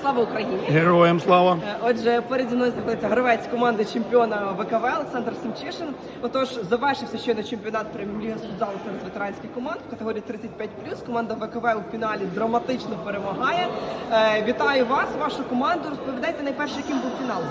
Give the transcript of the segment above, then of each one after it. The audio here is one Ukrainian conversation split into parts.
Слава Україні! Героям слава! Е, Отже, переді мною знаходиться гравець команди чемпіона ВКВ Олександр Семчишин. Отож, завершився щойно чемпіонат прем'єр-ліги футзалу серед ветеранських команд в категорії 35+. Команда ВКВ у фіналі драматично перемагає. Е, Вітаю вас, вашу команду. Розповідайте найперше, яким був фінал.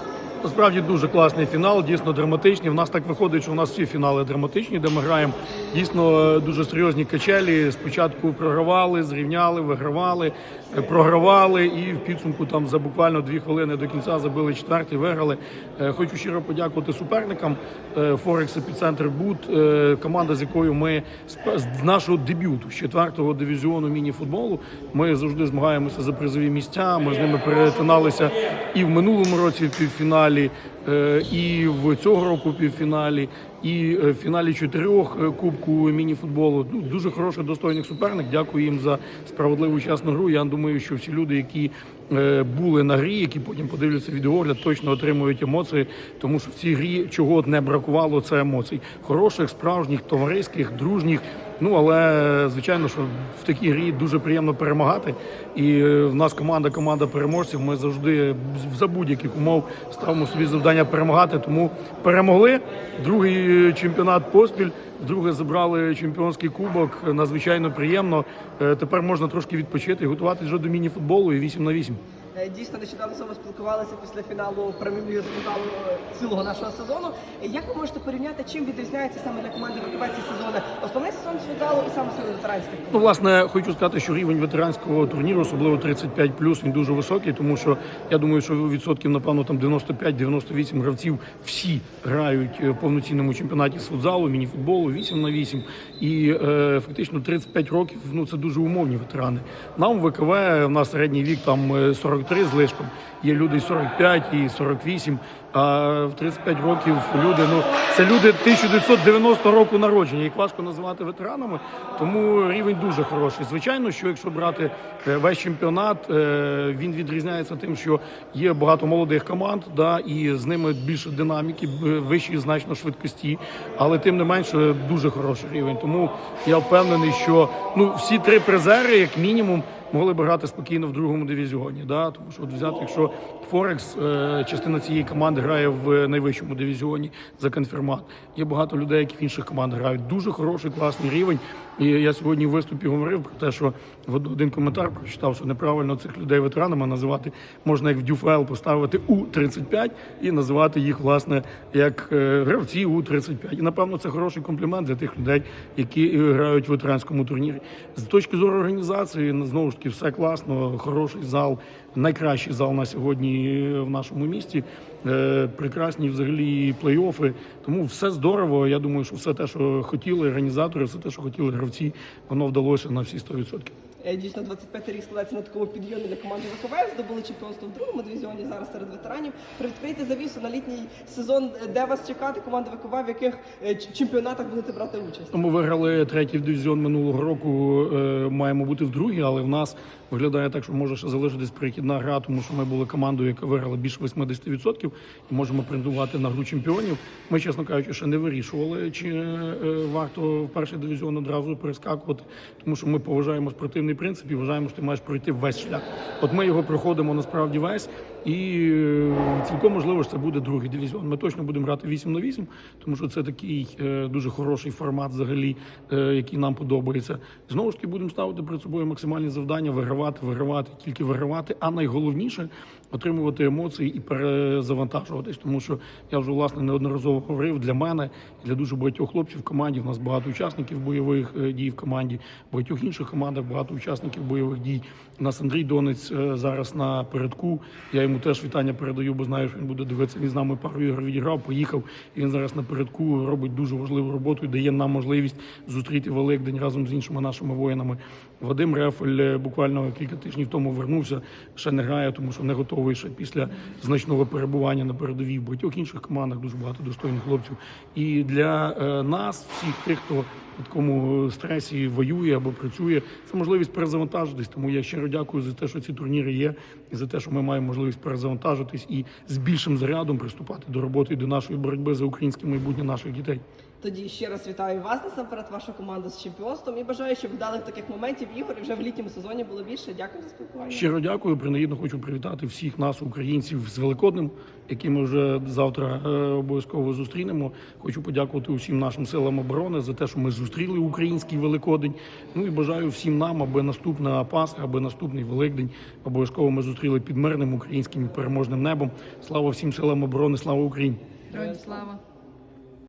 Насправді дуже класний фінал, дійсно драматичний. В нас так виходить, що у нас всі фінали драматичні, де ми граємо дійсно е, дуже серйозні качелі. Спочатку програвали, зрівняли, вигравали, е, програвали, і в підсумку там за буквально дві хвилини до кінця забили четвертий, виграли. Е, Хочу щиро подякувати суперникам Форекс Епіцентр Бут, команда, з якою ми з нашого дебюту з четвертого дивізіону міні-футболу. Ми завжди змагаємося за призові місця. Ми з ними перетиналися і в минулому році в півфіналі, е, і в цього року півфіналі, і е, в фіналі чотирьох е, кубку міні-футболу. Ну, дуже хороший достойний суперник. Дякую їм за справедливу чесну гру. Я думаю, що всі люди, які е, були на грі, які потім подивляться відеогляд, точно отримують емоції, тому що в цій грі чого не бракувало, це емоцій. Хороших, справжніх, товариських, дружніх. Ну але звичайно, що в такій грі дуже приємно перемагати. І в нас команда, команда переможців. Ми завжди за будь-яких умов ставимо собі завдання перемагати. Тому перемогли. Другий чемпіонат поспіль. Вдруге забрали чемпіонський кубок. Надзвичайно приємно. Е, Тепер можна трошки відпочити готуватися вже до міні-футболу і 8 на 8. Е, Дійсно, нещодавно вами спілкувалися після фіналу прем'єр-ліги е, цілого нашого сезону. Як ви можете порівняти, чим відрізняється саме для команди ВКВ ці сезони? Основний сезон з футзалу і саме серед ветеранських? Ну, власне, хочу сказати, що рівень ветеранського турніру, особливо 35 він дуже високий, тому що я думаю, що відсотків, напевно, там 95-98 гравців всі грають е, в повноцінному чемпіонаті з футзалу, мініфутболу, 8 на 8. І е, фактично 35 років ну це дуже умовні ветерани. Нам в ВКВ в нас середній вік там е, 43 з лишком. Є люди і 45 і 48. А в 35 років люди, ну це люди 1990 року народження. Їх важко називати ветеранами, тому рівень дуже хороший. Звичайно, що якщо брати е, весь чемпіонат, е, він відрізняється тим, що є багато молодих команд, да, і з ними більше динаміки, вищі значно швидкості, але тим не менше дуже хороший рівень. Тому я впевнений, що ну всі три призери, як мінімум. Могли б грати спокійно в другому дивізіоні, да тому що от взяти, якщо Форекс, е, частина цієї команди грає в найвищому дивізіоні за конфірмат. Є багато людей, які в інших командах грають. Дуже хороший, класний рівень. І я сьогодні в виступі говорив про те, що в один коментар прочитав, що неправильно цих людей ветеранами називати можна як в дюфел поставити у 35 і називати їх власне як е, гравці у 35 І напевно це хороший комплімент для тих людей, які е, грають в ветеранському турнірі. З точки зору організації знову ж таки все класно, хороший зал, найкращий зал на сьогодні в нашому місті. Е, Прекрасні взагалі плей-офи. Тому все здорово. Я думаю, що все те, що хотіли організатори, все те, що хотіли гравці, воно вдалося на всі 100%. Е, Дійсно, 25 рік складається на такому підйомі для команди ВКВ. Здобули чемпіонство в другому дивізіоні зараз серед ветеранів. Привідкрийте завісу на літній сезон, е, де вас чекати команда ВКВ, в яких е, чемпіонатах будете брати участь. Ми виграли третій дивізіон минулого року. Маємо бути в другій, але в нас виглядає так, що може ще залишитись перехідна гра, тому що ми були командою, яка виграла більше 80% і можемо претендувати на гру чемпіонів. Ми, чесно кажучи, ще не вирішували, чи варто в перший дивізіон одразу перескакувати, тому що ми поважаємо спортивний принцип і вважаємо, що ти маєш пройти весь шлях. От ми його проходимо насправді весь, і е, цілком можливо, що це буде другий дивізіон. Ми точно будемо грати 8 на 8, тому що це такий е, дуже хороший формат, взагалі, е, який нам подобається. Знову ж таки, будемо ставити перед собою максимальні завдання, вигравати, вигравати, тільки вигравати. А найголовніше отримувати емоції і перезавантажуватись. Тому що я вже власне неодноразово говорив для мене і для дуже багатьох хлопців в команді. В нас багато учасників бойових е, дій в команді, в багатьох інших командах багато учасників бойових дій. У нас Андрій Донець е, зараз на передку. Я йому теж вітання передаю, бо знаю, що він буде дивитися. Він з нами пару ігор відіграв, поїхав. І він зараз на передку робить дуже важливу роботу і дає нам можливість зустріти Великдень разом з іншими нашими воїнами. Вадим Рефель е, буквально кілька тижнів тому вернувся, ще не грає, тому що не готовий ще після значного перебування на передовій в багатьох інших командах. Дуже багато достойних хлопців. І для е, нас, всіх тих, хто в такому стресі воює або працює, це можливість перезавантажитись. Тому я щиро дякую за те, що ці турніри є, і за те, що ми маємо можливість перезавантажитись і з більшим зарядом приступати до роботи і до нашої боротьби за українське майбутнє наших дітей. Тоді ще раз вітаю вас насамперед, вашу команду з чемпіонством і бажаю, щоб вдалих таких моментів ігор і вже в літньому сезоні було більше. Дякую за спілкування. Щиро дякую. Принагідно хочу привітати всіх нас, українців, з Великоднем, які ми вже завтра е, обов'язково зустрінемо. Хочу подякувати усім нашим силам оборони за те, що ми зустріли український Великодень. Ну і бажаю всім нам, аби наступна Пасха, аби наступний Великдень обов'язково ми зустріли під мирним українським переможним небом. Слава всім силам оборони, слава Україні! Слава!